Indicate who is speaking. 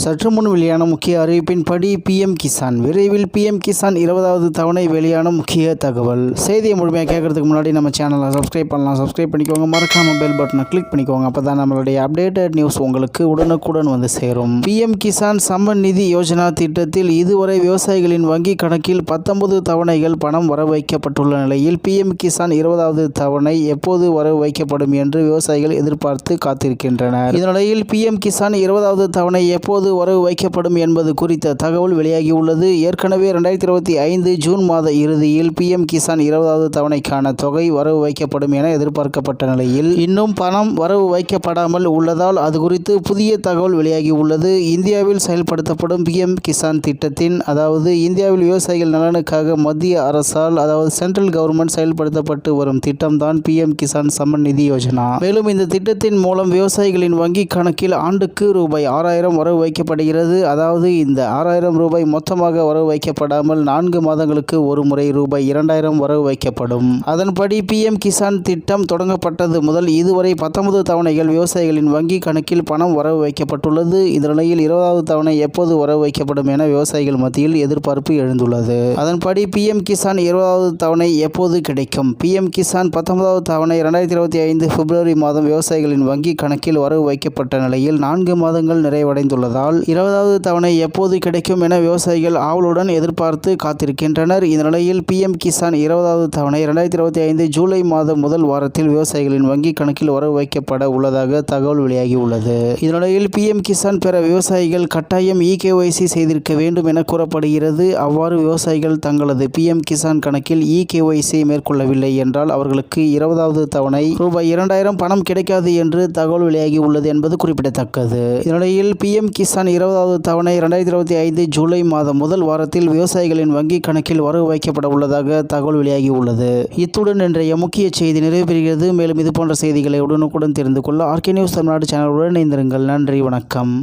Speaker 1: சற்று முன் வெளியான முக்கிய அறிவிப்பின்படி பிஎம் கிசான் விரைவில் பிஎம் கிசான் இருபதாவது தவணை வெளியான முக்கிய தகவல். செய்தியை முழுமையாக கேட்கறதுக்கு முன்னாடி நம்ம சேனலை சப்ஸ்கிரைப் பண்ணலாம். சப்ஸ்கிரைப் பண்ணிக்கோங்க. மறக்காம பெல் பட்டனை கிளிக் பண்ணிக்கோங்க. அப்போ தான் நம்மளுடைய அப்டேட்டட் நியூஸ் உங்களுக்கு உடனுக்குடன் வந்து சேரும். பிஎம் கிசான் சம்மன் நிதி யோஜனா திட்டத்தில் இதுவரை விவசாயிகளின் வங்கி கணக்கில் பத்தொன்பது தவணைகள் பணம் வர வைக்கப்பட்டுள்ள நிலையில் பிஎம் கிசான் இருபதாவது தவணை எப்போது வரவு வைக்கப்படும் என்று விவசாயிகள் எதிர்பார்த்து காத்திருக்கின்றனர். இதனிடையில் பிஎம் கிசான் இருபதாவது தவணை எப்போது வரவு வைக்கப்படும் என்பது குறித்த தகவல் வெளியாகியுள்ளது. ஏற்கனவே ரெண்டாயிரத்தி இருபத்தி ஐந்து ஜூன் மாத இறுதியில் பிஎம் கிசான் இருபதாவது தவணைக்கான தொகை வரவு வைக்கப்படும் என எதிர்பார்க்கப்பட்ட நிலையில் இன்னும் பணம் வரவு வைக்கப்படாமல் உள்ளதால் அது குறித்து புதிய தகவல் வெளியாகியுள்ளது. இந்தியாவில் செயல்படுத்தப்படும் பிஎம் கிசான் திட்டத்தின் அதாவது இந்தியாவில் விவசாயிகள் நலனுக்காக மத்திய அரசால் அதாவது சென்ட்ரல் கவர்மெண்ட் செயல்படுத்தப்பட்டு வரும் திட்டம்தான் பிஎம் கிசான் சம்மன் நிதி யோஜனா. மேலும் இந்த திட்டத்தின் மூலம் விவசாயிகளின் வங்கி கணக்கில் ஆண்டுக்கு ரூபாய் ஆறாயிரம் வரவு வைக்க வைக்கப்படுகிறது. அதாவது இந்த ஆறாயிரம் ரூபாய் மொத்தமாக வரவு வைக்கப்படாமல் நான்கு மாதங்களுக்கு ஒரு முறை ரூபாய் இரண்டாயிரம் வரவு வைக்கப்படும். அதன்படி பிஎம் கிசான் திட்டம் தொடங்கப்பட்டது முதல் இதுவரை பத்தொன்பது தவணைகள் விவசாயிகளின் வங்கி கணக்கில் பணம் வரவு வைக்கப்பட்டுள்ளது. இந்த நிலையில் இருபதாவது தவணை எப்போது வரவு வைக்கப்படும் என விவசாயிகள் மத்தியில் எதிர்பார்ப்பு எழுந்துள்ளது. அதன்படி பிஎம் கிசான் இருபதாவது தவணை எப்போது கிடைக்கும்? பிஎம் கிசான் பத்தொன்பதாவது தவணை இரண்டாயிரத்தி இருபத்தி ஐந்து பிப்ரவரி மாதம் விவசாயிகளின் வங்கி கணக்கில் வரவு வைக்கப்பட்ட நிலையில் நான்கு மாதங்கள் நிறைவடைந்துள்ளதால் இருபதாவது தவணை எப்போது கிடைக்கும் என விவசாயிகள் ஆவலுடன் எதிர்பார்த்து காத்திருக்கின்றனர். இந்த நிலையில் பிஎம் கிசான் இருபதாவது தவணை இரண்டாயிரத்தி இருபத்தி ஐந்து ஜூலை மாதம் முதல் வாரத்தில் விவசாயிகளின் வங்கி கணக்கில் வரவு வைக்கப்பட உள்ளதாக தகவல் வெளியாகியுள்ளது. இதனிடையில் பிஎம் கிசான் பெற விவசாயிகள் கட்டாயம் இகேஒய்சி செய்திருக்க வேண்டும் என கூறப்படுகிறது. அவ்வாறு விவசாயிகள் தங்களது பிஎம் கிசான் கணக்கில் இகேஒய்சி மேற்கொள்ளவில்லை என்றால் அவர்களுக்கு இருபதாவது தவணை ரூபாய் இரண்டாயிரம் பணம் கிடைக்காது என்று தகவல் வெளியாகி உள்ளது என்பது குறிப்பிடத்தக்கது. இதனிடையில் பிஎம் கிசான் இருபதாவது தவணை இரண்டாயிரத்தி இருபத்தி ஐந்து ஜூலை மாதம் முதல் வாரத்தில் விவசாயிகளின் வங்கி கணக்கில் வரவு வைக்கப்பட உள்ளதாக தகவல் வெளியாகி உள்ளது. இத்துடன் இன்றைய முக்கிய செய்தி நிறைவு பெறுகிறது மேலும் இதுபோன்ற செய்திகளை உடனுக்குடன் தெரிந்து கொள்ள ஆர்கே நியூஸ் தமிழ்நாடு சேனலுடன் இணைந்திருங்கள். நன்றி வணக்கம்.